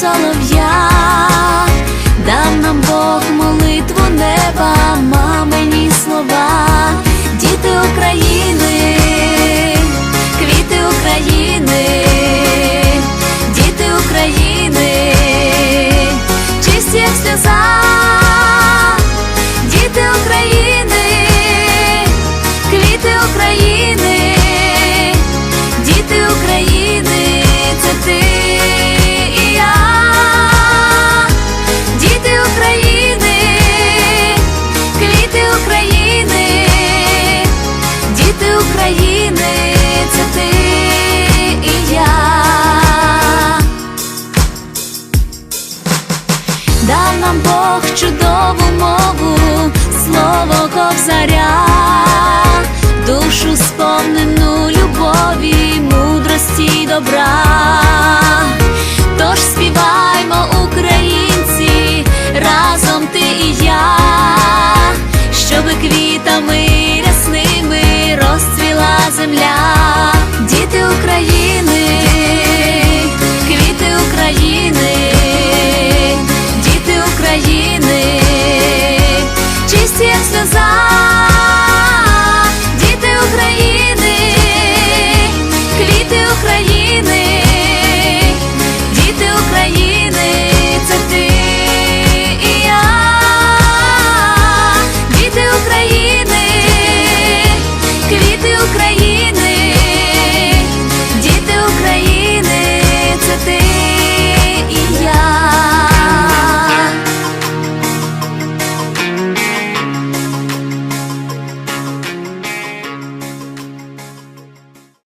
солов'я, дав нам Бог молитву неба, мамині слова, нам Бог чудову мову, слово ковзаря, душу сповнену любові, мудрості й добра, тож співаймо, українці, разом ти і я, щоби квітами. всіх сльозах.